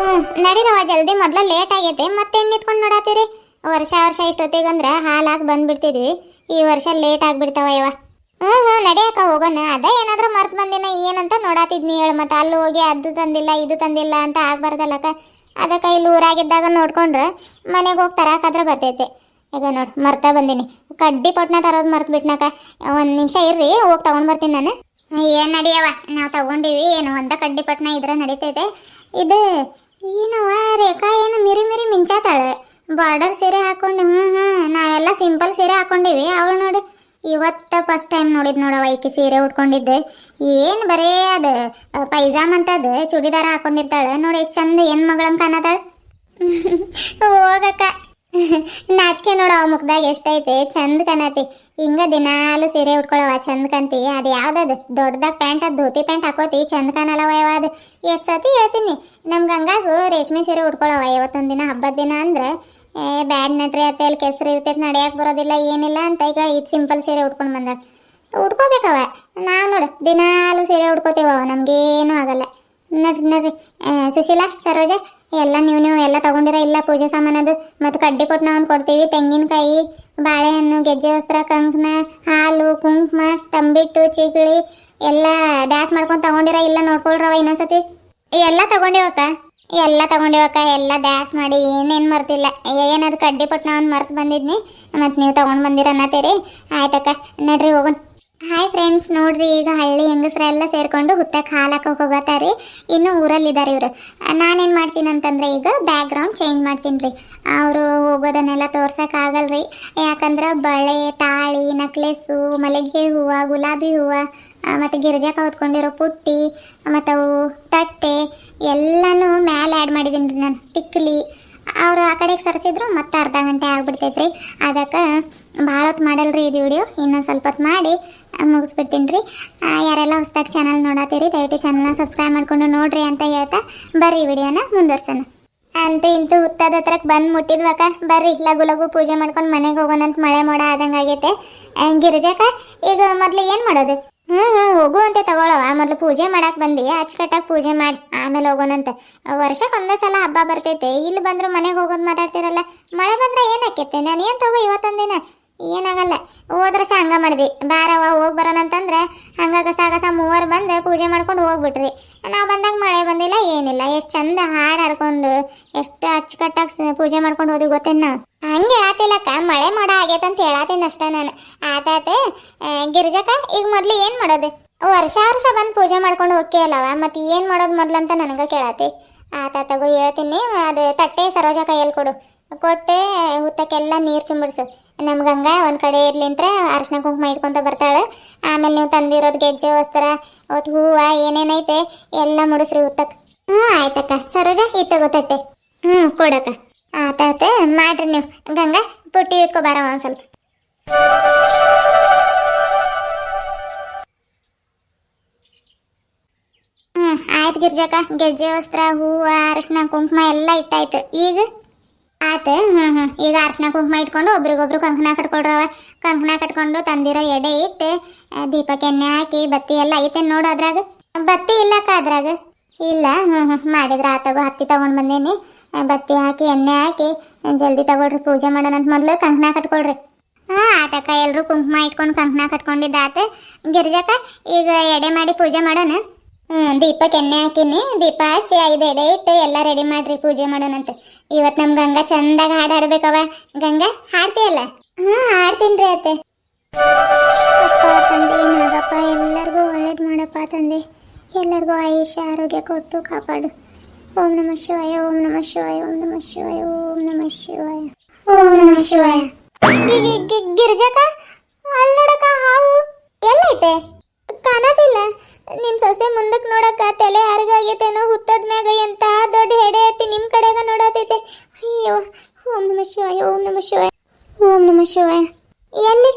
ಹ್ಮ್ ನಡೀರವ ಜಲ್ದಿ ಮೊದ್ಲ ಲೇಟ್ ಆಗೈತೆ ಮತ್ತೇನ್ ನಿಂತ್ಕೊಂಡು ನೋಡತ್ತೀರಿ ವರ್ಷ ವರ್ಷ ಇಷ್ಟೊತ್ತಿಗಂದ್ರ ಹಾಲಾಗಿ ಬಂದ್ಬಿಡ್ತೀರಿ ಈ ವರ್ಷ ಲೇಟ್ ಆಗ್ಬಿಡ್ತಾವ ಇವ ಹ್ಞೂ ಹ್ಞೂ ನಡಿಯಕ್ಕ ಹೋಗೋಣ. ಅದೇ ಏನಾದ್ರೂ ಮರ್ತ್ ಬಂದಿನ, ಏನಂತ ನೋಡಾತಿದ್ನಿ ಹೇಳು, ಮತ್ತೆ ಅಲ್ಲಿ ಹೋಗಿ ಅದು ತಂದಿಲ್ಲ, ಇದು ತಂದಿಲ್ಲ ಅಂತ ಆಗ್ಬಾರ್ದಲ್ಲಕ್ಕ ಅದಕ್ಕೆ ಇಲ್ಲಿ ಊರಾಗಿದ್ದಾಗ ನೋಡ್ಕೊಂಡ್ರೆ, ಮನೆಗೆ ಹೋಗಿ ತರಾಕಾದ್ರೆ ಬರ್ತೈತೆ. ಈಗ ನೋಡು, ಮರ್ತಾ ಬಂದೀನಿ. ಕಡ್ಡಿ ಪೊಟ್ನ ತರೋದು ಮರ್ತು ಬಿಟ್ನಾಕ ಒಂದು ನಿಮಿಷ ಇರ್ರಿ, ಹೋಗಿ ತಗೊಂಡ್ ಬರ್ತೀನಿ ನಾನು. ಏನು ನಡಿಯವ? ನಾವು ತಗೊಂಡಿವಿ, ಏನು ಒಂದ ಕಡ್ಡಿ ಪಟ್ನ ಇದ್ರೆ ನಡೀತೈತೆ. ಇದು ಏನವ, ರೇಖಾ ಏನು ಮಿರಿ ಮಿರಿ ಮಿಂಚಾತಾಳೆ. ಬಾರ್ಡರ್ ಸೀರೆ ಹಾಕೊಂಡು ಹ್ಞೂ ಹ್ಞೂ ನಾವೆಲ್ಲ ಸಿಂಪಲ್ ಸೀರೆ ಹಾಕೊಂಡಿವಿ. ಅವಳು ನೋಡಿ, ಇವತ್ತ ಫಸ್ಟ್ ಟೈಮ್ ನೋಡಿದ್ ನೋಡವ ಈಕೆ ಸೀರೆ ಉಟ್ಕೊಂಡಿದ್ದೆ. ಏನು ಬರೇ ಅದು, ಪೈಜಾಮ್ ಅಂತದ ಚೂಡಿದಾರ ಹಾಕೊಂಡಿರ್ತಾಳೆ. ನೋಡಿ ಎಷ್ಟು ಚಂದ ಏನು ಮಗಳಂಗೆ ಕಾಣತಾಳೆ. ಹೋಗಕ್ಕ. ನಾಚಿಕೆ ನೋಡ ಅವ ಮುಖದಾಗ ಎಷ್ಟೈತೆ, ಚಂದ ಕಾಣತಿ. ಹಿಂಗ ದಿನಾಲು ಸೀರೆ ಉಟ್ಕೊಳವ ಚಂದ ಕಂತಿ. ಅದು ಯಾವ್ದದು? ದೊಡ್ಡದಾಗ ಪ್ಯಾಂಟ್, ಅದು ಧೋತಿ ಪ್ಯಾಂಟ್ ಹಾಕೋತಿ. ಚಂದ ಕಾಣಲ್ಲವ ಯಾವ ಅದು. ಎಷ್ಟು ಸತಿ ಹೇಳ್ತೀನಿ. ನಮ್ಮ ಗಂಗಾಗು ರೇಷ್ಮೆ ಸೀರೆ ಉಟ್ಕೊಳವ ಇವತ್ತೊಂದು ದಿನ ಹಬ್ಬದ ದಿನ ಅಂದ್ರೆ, ಏ, ಬ್ಯಾಡ್ ನಟ್ರಿ ಅತ್ತೆ ಅಲ್ಲಿ ಕೆಸರು ಇರ್ತೈತೆ ನಡೆಯಕ್ಕೆ ಬರೋದಿಲ್ಲ, ಏನಿಲ್ಲ ಅಂತ ಈಗ ಇದು ಸಿಂಪಲ್ ಸೀರೆ ಉಟ್ಕೊಂಡು ಬಂದ ಉಟ್ಕೋಬೇಕವ ನಾವು ನೋಡು, ದಿನಾಲು ಸೀರೆ ಉಟ್ಕೋತೀವ ನಮಗೇನು ಆಗಲ್ಲ. ನಡ್ರಿ ನಡ್ರಿ. ಸುಶೀಲಾ, ಸರೋಜ, ಎಲ್ಲ ನೀವು ನೀವು ಎಲ್ಲ ತಗೊಂಡಿರ ಇಲ್ಲ ಪೂಜೆ ಸಾಮಾನದು ಮತ್ತು ಕಡ್ಡಿ ಕೊಟ್ಟು ನಾವು ಕೊಡ್ತೀವಿ, ತೆಂಗಿನಕಾಯಿ, ಬಾಳೆಹಣ್ಣು, ಗೆಜ್ಜೆ ವಸ್ತ್ರ ಕಂಕಣ ಹಾಲು, ಕುಂಕುಮ, ತಂಬಿಟ್ಟು ಚಿಗಳಿ ಎಲ್ಲ ಡ್ಯಾಸ್ ಮಾಡ್ಕೊಂಡು ತಗೊಂಡಿರ ಇಲ್ಲ ನೋಡ್ಕೊಳ್ರವ ಇನ್ನೊಂದ್ಸತಿ? ಎಲ್ಲ ತಗೊಂಡಿವಕ್ಕ ಎಲ್ಲ ತಗೊಂಡಿವಕ್ಕ, ಎಲ್ಲ ಡ್ಯಾಸ್ ಮಾಡಿ ಏನೇನು ಮರ್ತಿಲ್ಲ ಏನದು ಕಡ್ಡಿ ಪಟ್ಟು ಒಂದು ಮರ್ತು ಬಂದಿದ್ನಿ, ಮತ್ತು ನೀವು ತಗೊಂಡು ಬಂದಿರ ಅನ್ನತ್ತೀರಿ ಆಯ್ತಕ್ಕ, ನಡ್ರಿ ಹೋಗೋಣ. ಹಾಯ್ ಫ್ರೆಂಡ್ಸ್ ನೋಡ್ರಿ, ಈಗ ಹಳ್ಳಿ ಹೆಂಗಸರೆಲ್ಲ ಸೇರ್ಕೊಂಡು ಹುತ್ತಕ್ಕೆ ಹಾಲು ಹಾಕೋಕೆ ಇನ್ನು ಊರಲ್ಲಿದ್ದಾರೆ ಇವರು. ನಾನೇನು ಮಾಡ್ತೀನಿ ಅಂತಂದ್ರೆ ಈಗ ಬ್ಯಾಕ್ ಗ್ರೌಂಡ್ ಚೇಂಜ್ ಮಾಡ್ತೀನಿ ರೀ ಅವರು ಹೋಗೋದನ್ನೆಲ್ಲ ತೋರ್ಸಕ್ಕೆ ಆಗಲ್ರಿ ಯಾಕಂದ್ರೆ ಬಳೆ, ತಾಳಿ ನಕ್ಲೆಸ್ಸು ಮಲ್ಲಿಗೆ ಹೂವು, ಗುಲಾಬಿ ಹೂವು ಮತ್ತು ಗಿರ್ಜಾಕ ಹೊತ್ಕೊಂಡಿರೋ ಪುಟ್ಟಿ, ಮತ್ತು ಅವು ತಟ್ಟೆ ಎಲ್ಲನೂ ಮ್ಯಾಲೆ ಆ್ಯಡ್ ಮಾಡಿದ್ದೀನಿ ರೀ ನಾನು. ಟಿಕ್ಲಿ, ಅವರು ಆ ಕಡೆಗೆ ಸರಿಸಿದ್ರು ಮತ್ತೆ ಅರ್ಧ ಗಂಟೆ ಆಗ್ಬಿಡ್ತೈತ್ರಿ. ಅದಕ್ಕೆ ಭಾಳ ಹೊತ್ತು ಮಾಡಲ್ರಿ ಇದು ವಿಡಿಯೋ ಇನ್ನೊಂದು ಸ್ವಲ್ಪ ಹೊತ್ತು ಮಾಡಿ ಮುಗಿಸ್ಬಿಡ್ತೀನಿ ರೀ. ಯಾರೆಲ್ಲ ಹೊಸ್ದಾಗಿ ಚಾನಲ್ ನೋಡತ್ತೀರಿ ದಯವಿಟ್ಟು ಚಾನಲ್ನ ಸಬ್ಸ್ಕ್ರೈಬ್ ಮಾಡ್ಕೊಂಡು ನೋಡ್ರಿ ಅಂತ ಹೇಳ್ತಾ ಬರ್ರಿ ವಿಡಿಯೋನ ಮುಂದುವರ್ಸೋಣ. ಅಂತೂ ಇಂತೂ ಹುತ್ತದ ಹತ್ರಕ್ಕೆ ಬಂದು ಮುಟ್ಟಿದ್ವಕ್ಕ ಬರ್ರಿ, ಲಘು ಲಘು ಪೂಜೆ ಮಾಡ್ಕೊಂಡು ಮನೆಗೆ ಹೋಗೋಣಂತ ಮಳೆ ಮೋಡ ಆದಂಗೆ ಆಗೈತೆ. ಗಿರಿಜಾಕ ಈಗ ಮೊದಲು ಏನು ಮಾಡೋದು? ಹ್ಞೂ ಹ್ಞೂ ಹೋಗು ಅಂತ ತಗೊಳವ. ಮೊದಲು ಪೂಜೆ ಮಾಡಕ್ಕೆ ಬಂದು, ಅಚ್ಚುಕಟ್ಟಾಗಿ ಪೂಜೆ ಮಾಡಿ, ಆಮೇಲೆ ಹೋಗೋಣಂತ ವರ್ಷಕ್ಕೆ ಒಂದೇ ಸಲ ಹಬ್ಬ ಬರ್ತೈತೆ. ಇಲ್ಲಿ ಬಂದ್ರು ಮನೆಗೆ ಹೋಗೋದು ಮಾತಾಡ್ತಿರಲ್ಲ, ಮಳೆ ಬಂದ್ರೆ ಏನಾಕೈತೆ ನಾನು ಏನು ತಗೋ ಇವತ್ತೊಂದಿನ ಏನಾಗಲ್ಲ. ಹೋದ ವರ್ಷ ಹಂಗ ಮಾಡಿದ್ವಿ. ಬಾರವ ಹೋಗಿ ಬರೋಣ ಅಂತಂದ್ರೆ ಹಂಗ ಕಸ ಕಸ ಮೂವರು ಬಂದು ಪೂಜೆ ಮಾಡ್ಕೊಂಡು ಹೋಗ್ಬಿಟ್ರಿ. ನಾವು ಬಂದಾಗ ಮಳೆ ಬಂದಿಲ್ಲ, ಏನಿಲ್ಲ. ಎಷ್ಟು ಚಂದ ಹಾಡು ಹಾಡ್ಕೊಂಡು, ಎಷ್ಟು ಅಚ್ಚುಕಟ್ಟಾಗಿ ಪೂಜೆ ಮಾಡ್ಕೊಂಡು ಹೋದ್ವಿ ಗೊತ್ತೇನು ನಾವು? ಹಂಗೆ ಹೇಳತ್ತಿಲ್ಲಕ್ಕ ಮಳೆ ಮಾಡ ಆಗೈತೆ ಅಂತ ಹೇಳತ್ತೀನಿ ಅಷ್ಟೇ ನಾನು. ಆತಾತೆ ಗಿರಿಜಕ್ಕ, ಈಗ ಮೊದಲು ಏನು ಮಾಡೋದು? ವರ್ಷ ವರ್ಷ ಬಂದು ಪೂಜೆ ಮಾಡ್ಕೊಂಡು ಹೋಗ್ತೀವಲ್ಲವ ಮತ್ತು ಏನು ಮಾಡೋದು ಮೊದ್ಲು ಅಂತ ನನಗೆ ಕೇಳತಿ. ಆತಾತಗೂ ತಗೋ ಹೇಳ್ತೀನಿ, ಅದು ತಟ್ಟೆ ಸರೋಜ ಕೈಯಲ್ಲಿ ಕೊಡು. ಕೊಟ್ಟೆ ಹುತ್ತಕ್ಕೆಲ್ಲ ನೀರು ಚಿಂಬಿಡ್ಸು ನಮ್ಮ ಗಂಗಾ ಒಂದು ಕಡೆ ಇರ್ಲಿಂತ್ರ ಅರ್ಶಿನ ಕುಂಕುಮ ಇಟ್ಕೊಂತ ಬರ್ತಾಳೆ. ಆಮೇಲೆ ನೀವು ತಂದಿರೋದು ಗೆಜ್ಜೆ, ವಸ್ತ್ರ ಒಟ್ಟು ಹೂವು ಏನೇನೈತೆ ಎಲ್ಲ ಮುಡಿಸ್ರಿ ಉತ್ತಕ್ಕ ಹ್ಞೂ ಆಯ್ತಕ್ಕ. ಸರೋಜ ಇತ್ತ ತಗೋ ಹ್ಮ್ ಹ್ಞೂ, ಕೊಡಕ್ಕ. ಆತಾತ ಮಾಡ್ರಿ ನೀವು. ಗಂಗಾ, ಪುಟ್ಟಿ ಇಸ್ಕೊ ಬಾರವ ಒಂದು ಸ್ವಲ್ಪ ಹ್ಞೂ, ಆಯ್ತು ಗಿರ್ಜಕ್ಕ. ಗೆಜ್ಜೆ, ವಸ್ತ್ರ, ಹೂವು, ಅರಶಿನ ಕುಂಕುಮ ಎಲ್ಲ ಇಟ್ಟಾಯ್ತು. ಈಗ? ಆತು? ಹ್ಞೂ ಹ್ಞೂ ಈಗ ಅರ್ಶಿನ ಕುಂಕುಮ ಇಟ್ಕೊಂಡು ಒಬ್ರಿಗೊಬ್ರು ಕಂಕಣ ಕಟ್ಕೊಳ್ರವ. ಕಂಕಣ ಕಟ್ಕೊಂಡು ತಂದಿರೋ ಎಡೆ ಇಟ್ಟು ದೀಪಕ್ಕೆ ಎಣ್ಣೆ ಹಾಕಿ, ಬತ್ತಿ ಎಲ್ಲ ಐತೆ ನೋಡು ಅದ್ರಾಗ. ಬತ್ತಿ ಇಲ್ಲಕ್ಕ ಅದ್ರಾಗ. ಇಲ್ಲ ಹ್ಞೂ ಹ್ಞೂ ಮಾಡಿದ್ರೆ ಆತಗೋ ಹತ್ತಿ ತಗೊಂಡು ಬಂದೇನಿ. ಬತ್ತಿ ಹಾಕಿ, ಎಣ್ಣೆ ಹಾಕಿ, ಜಲ್ದಿ ತಗೊಳ್ರಿ, ಪೂಜೆ ಮಾಡೋಣ ಅಂತ ಮೊದಲು ಕಂಕಣ ಕಟ್ಕೊಳ್ರಿ. ಹಾಂ ಆತಕ್ಕ ಎಲ್ಲರೂ ಕುಂಕುಮ ಇಟ್ಕೊಂಡು ಕಂಕಣ ಕಟ್ಕೊಂಡಿದ್ದಾತ ಗಿರಿಜಕ್ಕ, ಈಗ ಎಡೆ ಮಾಡಿ ಪೂಜೆ ಮಾಡೋಣ. ದೀಪಕ್ಕೆ ಎಣ್ಣೆ ಹಾಕಿನಿ. ದೀಪ ಹಚ್ಚಿ ಐದು ಎಡೆ ಇಟ್ಟು ಎಲ್ಲ ರೆಡಿ ಮಾಡ್ರಿ, ಪೂಜೆ ಮಾಡೋಣಂತೆ. ಇವತ್ತು ನಮ್ಮ ಗಂಗಾ ಚಂದಾಗ ಹಾಡು ಹಾಡ್ಬೇಕವ ಗಂಗಾ, ಹಾಡ್ತೀಯಲ್ಲ? ಹ್ಞೂ ಹಾಡ್ತೀನಿ ಅತ್ತೆ. ಅಪ್ಪ, ತಂದೆ, ನಾಗಪ್ಪ, ಎಲ್ಲರಿಗೂ ಒಳ್ಳೇದು ಮಾಡಪ್ಪ ತಂದೆ. ಎಲ್ಲರಿಗೂ ಆಯುಷ್ಯ, ಆರೋಗ್ಯ ಕೊಟ್ಟು ಕಾಪಾಡು. ಓಂ ನಮ ಶಿವಾಯ, ಓಂ ನಮ ಶಿವಾಯ, ಓಂ ನಮ ಶಿವಾಯ, ಓಂ ನಮ ಶಿವಾಯ. ಓಂ ನಮ ಶಿವಾಯ. ಗಿರ್ಜಕ ಅಲ್ಲಿ ಹಾವು. ಎಲ್ಲೈತೆ ಕಾಣತಿಲ್ಲ ನಿನ್ ಸೊಸೆ ಮುಂದಕ್ಕೆ ನೋಡಕ್ಕ ತಲೆ ಯಾರಿಗಾಗೈತೇನೋ ಹುತ್ತದ ಮ್ಯಾಗ ಎಂತ ದೊಡ್ಡ ಹೆಡೆ ಐತಿ ನಿಮ್ ಕಡೆಗ ನೋಡತೈತೆ ಅಯ್ಯೋ ಓಂ ನಮ ಶಿವಾಯ ಓಂ ನಮ ಶಿವಾಯ ಓಂ ನಮ ಶಿವಾಯ ಎಲ್ಲಿ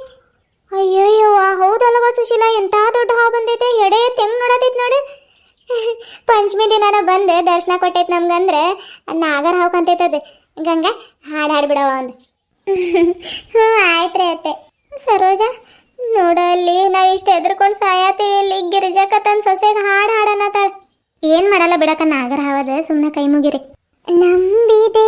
ಅಯ್ಯಯ್ಯೋ ಹೌದಲ್ಲವ ಸುಶೀಲಾ ಎಂತ ದೊಡ್ಡ ಹಾವು ಬಂದೈತೆ ಎಡೆ ಹೆಂಗ್ ನೋಡತೈತಿ ನೋಡು ಪಂಚಮಿ ದಿನಾನ ಬಂದು, ದರ್ಶನ ಕೊಟ್ಟೈತೆ ನಮ್ಗಂದ್ರೆ, ನಾಗರ ಹಾವು ಕಂತೈತದ. ಗಂಗಾ, ಹಾಡು ಹಾಡ್ಬಿಡವ ಒಂದು ಹ್ಞೂ ಆಯ್ತ್ರಿ ಅತ್ತೆ. ಸರೋಜ, ನೋಡಲ್ಲಿ ನಾವು ಇಷ್ಟು ಎದ್ರಕೊಂಡು ಸಾಯಾತೀವಿ ಇಲ್ಲಿ. ಗಿರಿಜಕ್ಕ ತನ್ನ ಸೊಸೆಗೆ ಹಾಡು ತ ಏನು ಮಾಡಲ್ಲ ಬಿಡಕ ನಾಗರ ಹಾವದ ಸುಮ್ಮನೆ ಕೈ ಮುಗಿರಿ. ನಂಬಿದೆ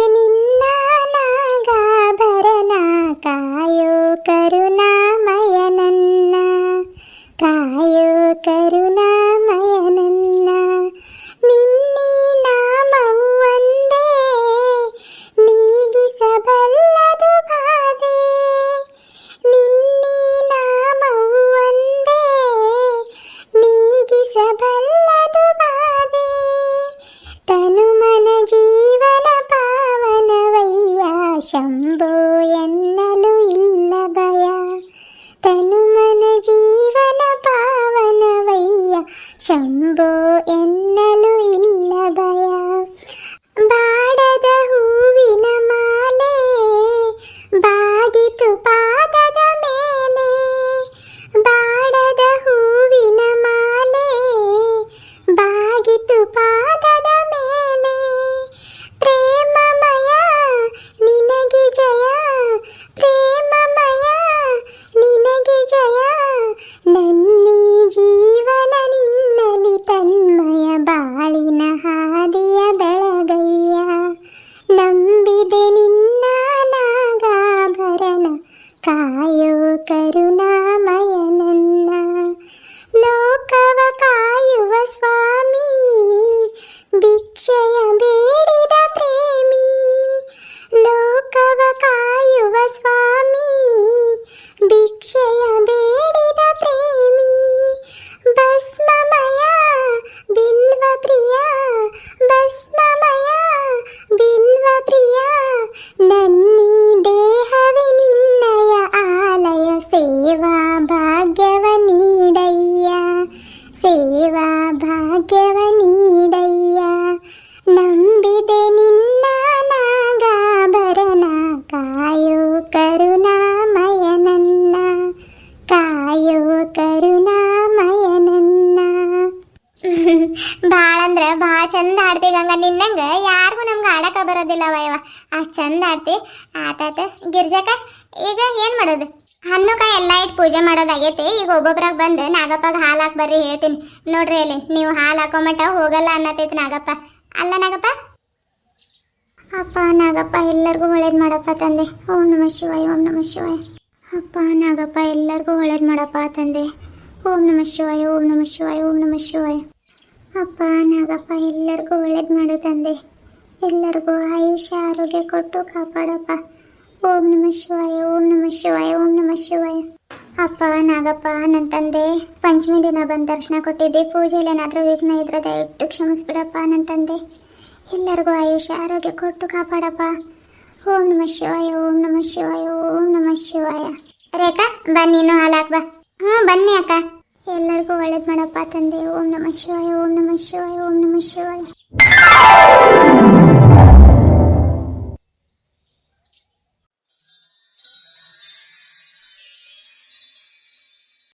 চাও ಆಡ್ತಿ ಗಂಗ, ನಿನ್ನಂಗ ಯಾರಿಗೂ ನಮ್ಗೆ ಆಡಕ ಬರೋದಿಲ್ಲ ವಯವ ಅಷ್ಟು ಚಂದ ಆಡ್ತಿ. ಆತಾತ ಗಿರ್ಜಕ, ಈಗ ಏನು ಮಾಡೋದು? ಹಣ್ಣುಕಾಯಿ ಎಲ್ಲ ಇಟ್ಟು ಪೂಜೆ ಮಾಡೋದಾಗೈತಿ ಈಗ ಒಬ್ಬೊಬ್ರಾಗ ಬಂದು ನಾಗಪ್ಪಗೆ ಹಾಲು ಹಾಕಿ ಬರ್ರಿ ಹೇಳ್ತೀನಿ. ನೋಡ್ರಿ ಅಲ್ಲಿ ನೀವು ಹಾಲು ಹಾಕೋ ಮಟ್ಟ ಹೋಗಲ್ಲ ಅನ್ನತೈತಿ ನಾಗಪ್ಪ. ಅಲ್ಲ ನಾಗಪ್ಪ? ಅಪ್ಪ, ನಾಗಪ್ಪ ಎಲ್ಲರಿಗೂ ಒಳ್ಳೇದು ಮಾಡಪ್ಪ ತಂದೆ. ಓಂ ನಮ ಶಿವಾಯ, ಓಂ ನಮ ಶಿವಾಯ. ಅಪ್ಪ, ನಾಗಪ್ಪ ಎಲ್ಲರಿಗೂ ಒಳ್ಳೇದು ಮಾಡಪ್ಪ ತಂದೆ. ಓಂ ನಮ ಶಿವಾಯ, ಓಂ ನಮ ಶಿವಾಯ, ಓಂ ನಮ ಶಿವಾಯ. ಅಪ್ಪ, ನಾಗಪ್ಪ, ಎಲ್ಲರಿಗೂ ಒಳ್ಳೇದು ಮಾಡು ತಂದೆ. ಎಲ್ಲರಿಗೂ ಆಯುಷ್ಯ, ಆರೋಗ್ಯ ಕೊಟ್ಟು ಕಾಪಾಡಪ್ಪ. ಓಂ ನಮ ಶಿವಾಯ, ಓಂ ನಮ ಶಿವಾಯ, ಓಂ ನಮ ಶಿವಾಯ. ಅಪ್ಪ, ನಾಗಪ್ಪ, ನನ್ನ ತಂದೆ, ಪಂಚಮಿ ದಿನ ಬಂದು ದರ್ಶನ ಕೊಟ್ಟಿದ್ದೆ. ಪೂಜೆಯಲ್ಲಿ ಏನಾದರೂ ವಿಘ್ನ ಇದ್ರೆ ದಯವಿಟ್ಟು ಕ್ಷಮಿಸ್ಬಿಡಪ್ಪ ನನ್ನ ತಂದೆ. ಎಲ್ಲರಿಗೂ ಆಯುಷ್ಯ, ಆರೋಗ್ಯ ಕೊಟ್ಟು ಕಾಪಾಡಪ್ಪ. ಓಂ ನಮ ಶಿವಾಯ, ಓಂ ನಮ ಶಿವಾಯ, ಓಂ ನಮ ಶಿವಾಯ. ರೇಖಾ ಬಾ ನೀನು ಹಾಲು ಹಾಕ್ ಬಾ. ಹ್ಞೂ ಬನ್ನಿ ಅಕ್ಕ. ಎಲ್ಲರಿಗೂ ಒಳ್ಳೇದು ಮಾಡಪ್ಪ ತಂದೆ. ಓಂ ನಮ ಶಿವಾಯ ಓಂ ನಮ ಶಿವಾಯ ಓಂ ನಮ ಶಿವಾಯ.